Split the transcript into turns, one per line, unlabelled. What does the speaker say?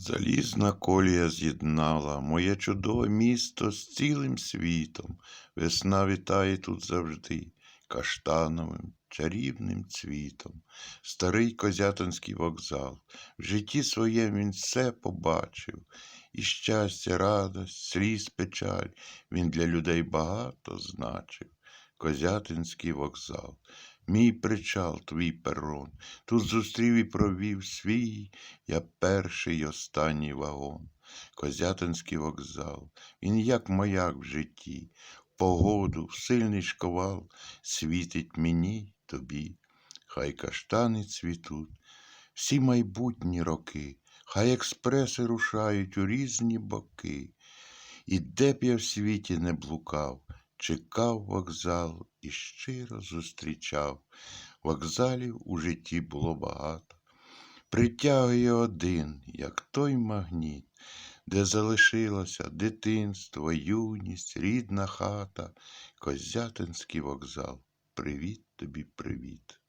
Залізна колія з'єднала моє чудове місто з цілим світом. Весна вітає тут завжди каштановим, чарівним цвітом. Старий Козятинський вокзал. В житті своєму він все побачив. І щастя, радость, сліз, печаль. Він для людей багато значив. Козятинський вокзал. Мій причал, твій перон. Тут зустрів і провів свій я перший й останній вагон. Козятинський вокзал, він як маяк в житті, погоду, в сильний шквал, світить мені тобі. Хай каштани цвітуть, всі майбутні роки, хай експреси рушають у різні боки. І де б я в світі не блукав, чекав вокзал і щиро зустрічав. Вокзалів у житті було багато. Притягує один, як той магніт, де залишилося дитинство, юність, рідна хата, Козятинський вокзал. Привіт тобі, привіт.